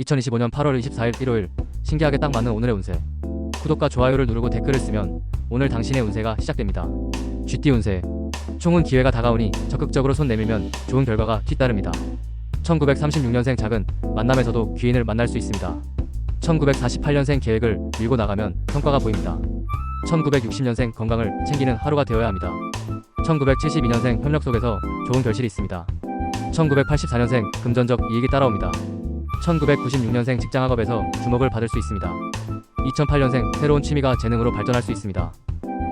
2025년 8월 24일 일요일 신기하게 딱 맞는 오늘의 운세. 구독과 좋아요를 누르고 댓글을 쓰면 오늘 당신의 운세가 시작됩니다. 쥐띠 운세. 총은 기회가 다가오니 적극적으로 손 내밀면 좋은 결과가 뒤따릅니다. 1936년생 작은 만남에서도 귀인을 만날 수 있습니다. 1948년생 계획을 밀고 나가면 성과가 보입니다. 1960년생 건강을 챙기는 하루가 되어야 합니다. 1972년생 협력 속에서 좋은 결실이 있습니다. 1984년생 금전적 이익이 따라옵니다 1996년생 직장학업에서 주목을 받을 수 있습니다. 2008년생 새로운 취미가 재능으로 발전할 수 있습니다.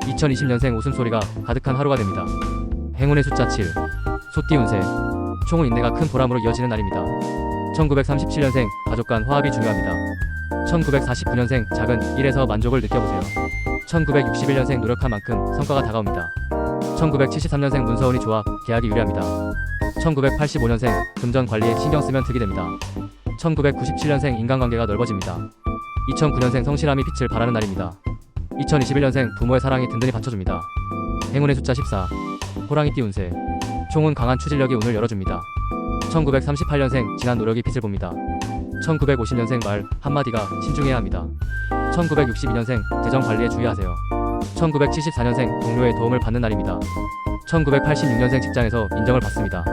2020년생 웃음소리가 가득한 하루가 됩니다. 행운의 숫자 7. 소띠 운세. 총은 인내가 큰 보람으로 이어지는 날입니다. 1937년생 가족 간 화합이 중요합니다. 1949년생 작은 일에서 만족을 느껴보세요. 1961년생 노력한 만큼 성과가 다가옵니다. 1973년생 문서운이 좋아 계약이 유리합니다. 1985년생 금전 관리에 신경 쓰면 득이 됩니다. 1997년생 인간관계가 넓어집니다. 2009년생 성실함이 빛을 발하는 날입니다. 2021년생 부모의 사랑이 든든히 받쳐줍니다. 행운의 숫자 14. 호랑이 띠 운세. 총은 강한 추진력이 운을 열어줍니다. 1938년생 진한 노력이 빛을 봅니다. 1950년생 말 한마디가 신중해야 합니다. 1962년생 재정 관리에 주의하세요. 1974년생 동료의 도움을 받는 날입니다. 1986년생 직장에서 인정을 받습니다.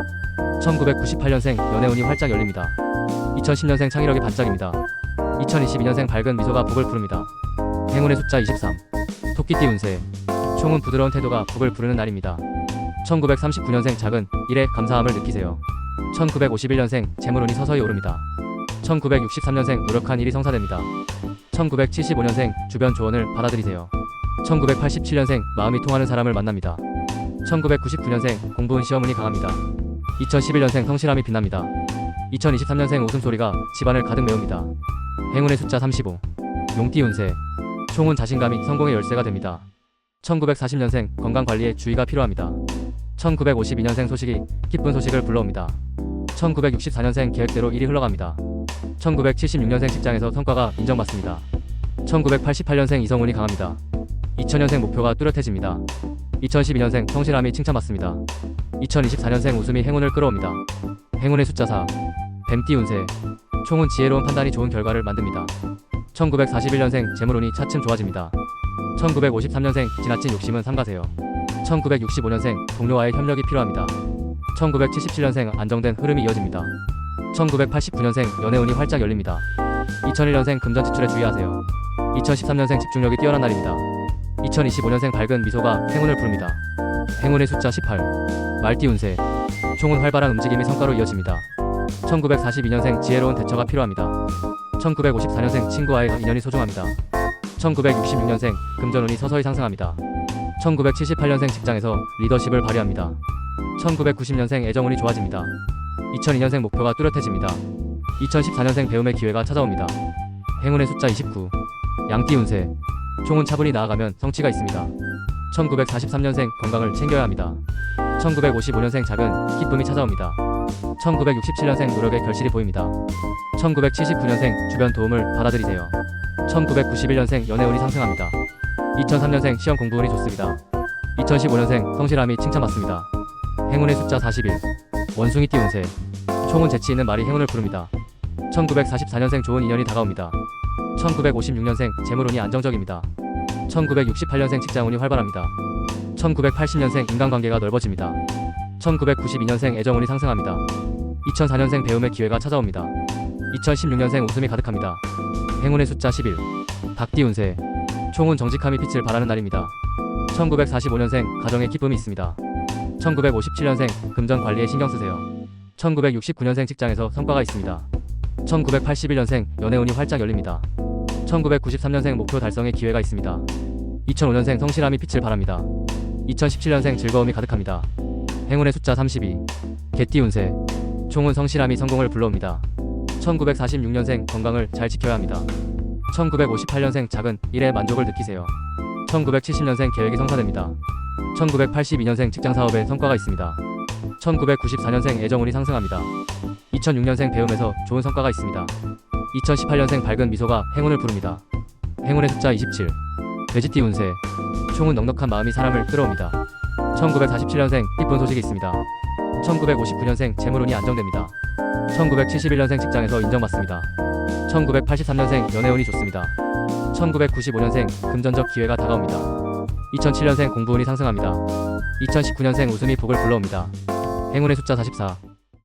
1998년생 연애운이 활짝 열립니다. 2010년생 창의력이 반짝입니다. 2022년생 밝은 미소가 복을 부릅니다. 행운의 숫자 23. 토끼띠 운세. 총은 부드러운 태도가 복을 부르는 날입니다. 1939년생 작은 일에 감사함을 느끼세요. 1951년생 재물운이 서서히 오릅니다. 1963년생 노력한 일이 성사됩니다. 1975년생 주변 조언을 받아들이세요. 1987년생 마음이 통하는 사람을 만납니다. 1999년생 공부운 시험운이 강합니다. 2011년생 성실함이 빛납니다. 2023년생 웃음소리가 집안을 가득 메웁니다. 행운의 숫자 35. 용띠 운세. 총은 자신감이 성공의 열쇠가 됩니다. 1940년생 건강 관리에 주의가 필요합니다. 1952년생 소식이 기쁜 소식을 불러옵니다. 1964년생 계획대로 일이 흘러갑니다. 1976년생 직장에서 성과가 인정받습니다. 1988년생 이성운이 강합니다. 2000년생 목표가 뚜렷해집니다. 2012년생 성실함이 칭찬받습니다. 2024년생 웃음이 행운을 끌어옵니다. 행운의 숫자 4. 뱀띠 운세. 총은 지혜로운 판단이 좋은 결과를 만듭니다. 1941년생 재물운이 차츰 좋아집니다. 1953년생 지나친 욕심은 삼가세요. 1965년생 동료와의 협력이 필요합니다. 1977년생 안정된 흐름이 이어집니다. 1989년생 연애운이 활짝 열립니다. 2001년생 금전 지출에 주의하세요. 2013년생 집중력이 뛰어난 날입니다. 2025년생 밝은 미소가 행운을 부릅니다. 행운의 숫자 18. 말띠 운세. 총은 활발한 움직임이 성과로 이어집니다. 1942년생 지혜로운 대처가 필요합니다. 1954년생 친구와의 인연이 소중합니다. 1966년생 금전운이 서서히 상승합니다. 1978년생 직장에서 리더십을 발휘합니다. 1990년생 애정운이 좋아집니다. 2002년생 목표가 뚜렷해집니다. 2014년생 배움의 기회가 찾아옵니다. 행운의 숫자 29. 양띠 운세. 총은 차분히 나아가면 성취가 있습니다. 1943년생 건강을 챙겨야 합니다. 1955년생 작은 기쁨이 찾아옵니다. 1967년생 노력의 결실이 보입니다. 1979년생 주변 도움을 받아들이세요. 1991년생 연애운이 상승합니다. 2003년생 시험 공부운이 좋습니다. 2015년생 성실함이 칭찬받습니다. 행운의 숫자 41. 원숭이 띠 운세. 총은 재치 있는 말이 행운을 부릅니다. 1944년생 좋은 인연이 다가옵니다. 1956년생 재물운이 안정적입니다. 1968년생 직장운이 활발합니다. 1980년생 인간관계가 넓어집니다. 1992년생 애정운이 상승합니다. 2004년생 배움의 기회가 찾아옵니다. 2016년생 웃음이 가득합니다. 행운의 숫자 11. 닭띠 운세. 총은 정직함이 빛을 발하는 날입니다. 1945년생 가정에 기쁨이 있습니다. 1957년생 금전 관리에 신경 쓰세요. 1969년생 직장에서 성과가 있습니다. 1981년생 연애운이 활짝 열립니다. 1993년생 목표 달성의 기회가 있습니다. 2005년생 성실함이 빛을 발합니다. 2017년생 즐거움이 가득합니다. 행운의 숫자 32. 개띠 운세. 총은 성실함이 성공을 불러옵니다. 1946년생 건강을 잘 지켜야 합니다. 1958년생 작은 일에 만족을 느끼세요. 1970년생 계획이 성사됩니다. 1982년생 직장 사업에 성과가 있습니다. 1994년생 애정운이 상승합니다. 2006년생 배움에서 좋은 성과가 있습니다. 2018년생 밝은 미소가 행운을 부릅니다. 행운의 숫자 27. 돼지띠 운세. 총은 넉넉한 마음이 사람을 끌어옵니다. 1947년생 기쁜 소식이 있습니다. 1959년생 재물운이 안정됩니다. 1971년생 직장에서 인정받습니다. 1983년생 연애운이 좋습니다. 1995년생 금전적 기회가 다가옵니다. 2007년생 공부운이 상승합니다. 2019년생 웃음이 복을 불러옵니다. 행운의 숫자 44.